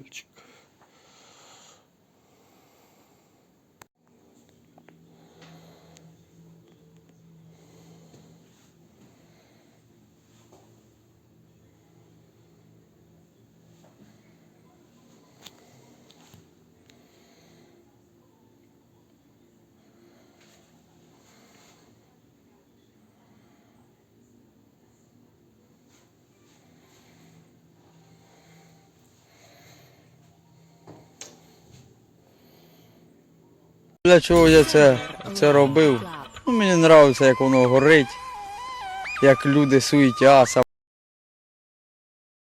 Витальчик. Для чого я це, це робив? Ну, мені подобається, як воно горить, як люди суетяться.